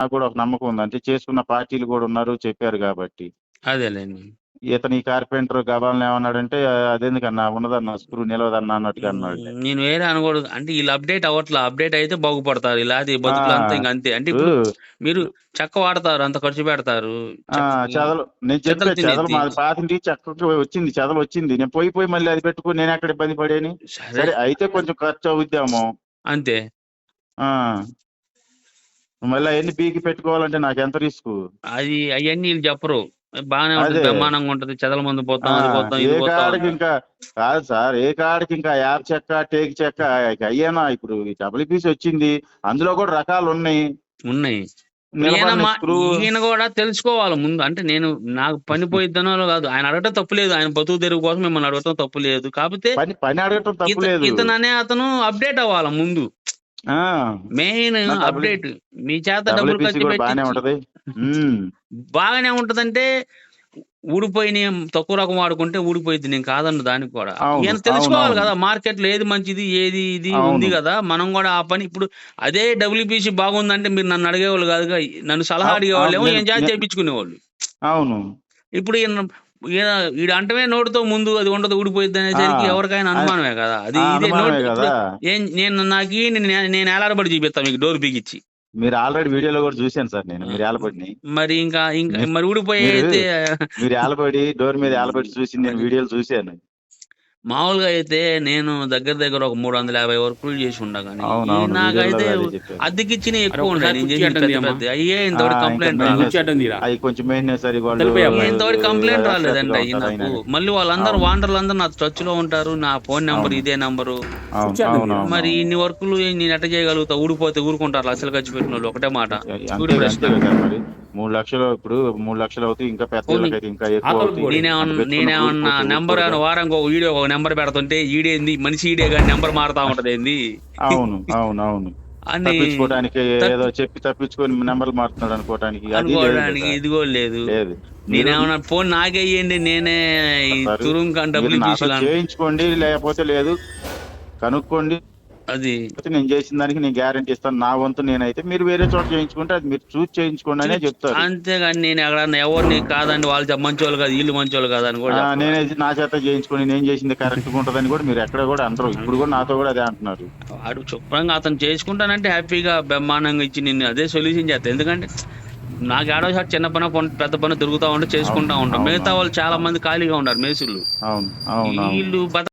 నాకు కూడా ఒక నమ్మకం ఉంది. అంటే చేసుకున్న పార్టీలు కూడా ఉన్నారు చెప్పారు కాబట్టి. అదేలేండి. ఇతని కార్పెంటర్ గబాలను ఏమన్నాడంటే అదెందుకన్నా ఉన్నదన్న స్క్రూ నిలవదన్నా అన్నట్టుగా అన్నాడు. నేను వేరే అనకూడదు. అంటే వీళ్ళు అప్డేట్ అవ్వట్లా. అప్డేట్ అయితే బాగుపడతారు. ఇలా అది బతుకులు అంతా ఇంకా అంతే. అంటే ఇప్పుడు మీరు చెక్క వాడతారు అంత ఖర్చు పెడతారు. చెదలు. నేను చెప్పే చెదలు మా పాతింటి చక్కకి వచ్చింది. చెదలు వచ్చింది. నేను పోయి పోయి మళ్ళీ అది పెట్టుకుని నేను ఎక్కడ ఇబ్బంది పడేని? సరే అయితే కొంచెం ఖర్చు అవుద్దాము. అంతే. ఆ. మళ్ళీ అవన్నీ బీకి పెట్టుకోవాలంటే నాకు ఎంత రిస్క్? అది అవన్నీ వీళ్ళు చెప్పరు. బాగానే ఉంటుంది. బ్రహ్మాండంగా ఉంటది. చెదల మందు పోతాం అది పోతాం ఏ ఇది పోతాం కాడికి ఇంకా కాదు సార్ ఏ కాడికి ఇంకా యాప్ చెక్క టేక్ చెక్క ఇక అయ్యేనా? ఇప్పుడు డబ్ల్యూపీసీ వచ్చింది అందులో కూడా రకాలు ఉన్నాయి. ఉన్నాయి. ఈయన నిలబడిన మా- స్క్రూ ఈయన కూడా తెలుసుకోవాలి ముందు. అంటే నేను నాకు పని పోయిద్దనో కాదు ఆయన అడగటం తప్పు లేదు. ఆయన బతుకు తెరుగు కోసం మిమ్మల్ని అడగటం తప్పు లేదు. కాకపోతే పని పని అడగటం తప్పు ఇత- లేదు. ఇతను అనే అతను అప్డేట్ అవ్వాలి ముందు. మెయిన్ అప్డేట్ మీ చేత డబ్బులు ఖర్చు పెట్టి బాగానే ఉంటదంటే ఊడిపోయిన తక్కువ రకం వాడుకుంటే ఊడిపోయింది నేను కాదన్న దానికి కూడా. ఈయన తెలుసుకోవాలి కదా మార్కెట్లో ఏది మంచిది ఏది ఇది. ఉంది కదా మనం కూడా ఆ పని ఇప్పుడు అదే డబ్ల్యూపీసీ బాగుందంటే మీరు నన్ను అడిగేవాళ్ళు కాదుగా నన్ను సలహా అడిగేవాళ్ళు ఏమో ఏం చేసి చేయించుకునేవాళ్ళు. అవును. ఇప్పుడు ఈడ అంటమే నోటితో ముందు అది ఉండదు ఊడిపోయింది అనేసరికి ఎవరికైనా అనుమానమే కదా. అది ఇదే నోటి నేను నాకు నేను ఏలాడబడి చూపిస్తాను మీకు డోర్ బిగిచ్చి మీరు ఆల్రెడీ వీడియోలో కూడా చూశాను సార్ నేను మీరు ఏలబడిని. మరి ఇంకా ఇంకా మీరు- ఊడిపోయి మీరు- ఏలబడి డోర్ మీద ఏలబడి చూసి నేను వీడియోలు చూశాను. మామూలుగా అయితే నేను దగ్గర దగ్గర ఒక మూడు వందల యాభై వరకు చేసి ఉండా కానీ అవును ఈ అవును నాకైతే. అద్దెకిచ్చిన ఎక్కువ అయ్యే ఇంతవరకు కంప్లైంట్ రాలేదు. ఇంతవరకు కంప్లైంట్ రాలేదండి అయ్యి నాకు. మళ్ళీ వాళ్ళందరూ అవును. వాండర్లు అందరూ నా టచ్లో ఉంటారు నా ఫోన్ నెంబర్. ఇదే నెంబరు. మరి ఇన్ని వర్కులు నేను ఎట్ట చేయగలుగుతా ఊడిపోతే ఊరుకుంటారు అసలు ఖర్చు పెట్టిన వాళ్ళు ఒకటే మాట మూడు లక్షలు ఇప్పుడు మూడు లక్షలు అవుతాయి ఇంకా పెద్ద. నేనేమన్నా నెంబర్ ఒక వీడియో నెంబర్ పెడుతుంటే ఈడేంది? మనిషి ఈడే కానీ నెంబర్ మారుతా ఉంటది ఏంది అవును అవును అవును. అని తప్పించుకోవడానికి ఏదో చెప్పి తప్పించుకొని నెంబర్లు మారుతున్నాడు అనుకోవడానికి అనుకోవడానికి. ఇదిగో లేదు. లేదు. నేనేమన్నా ఫోన్ నాకే ఇయ్యండి నేనే నాతో తీసుకున్నాను చేయించుకోండి లేకపోతే లేదు. కనుక్కోండి. అది నేను చేసిన దానికి నేను గ్యారంటీ ఇస్తాను. నా వంతు నేనైతే మీరు వేరే చోట చేయించుకుంటే అది మీరు చూసి చేయించుకోండి అనే చెప్తారు. అంతేగాని నేను ఎక్కడన్నా ఎవరిని కాదండి వాళ్ళు చెప్ప- మంచోళ్ళు కాదు వీళ్ళు మంచోళ్ళు కాదు అని కూడా. నేనే నా చేత చేయించుకొని నేను చేసింది కరెక్ట్గా ఉంటదని కూడా మీరు ఎక్కడ కూడా అంటారు ఇప్పుడు కూడా నాతో కూడా అదే అంటున్నారు. వాడు శుభ్రంగా అతను చేసుకుంటానంటే హ్యాపీగా బ్రహ్మాండంగా ఇచ్చి నేను అదే సొల్యూషన్ చేస్తాను ఎందుకంటే నాకు ఏడో షాట్ చిన్న పని పెద్ద పని దొరుకుతా ఉంటే చేసుకుంటా ఉంటాం. మిగతా. వాళ్ళు చాలా మంది ఖాళీగా ఉన్నారు మేసులు వీళ్ళు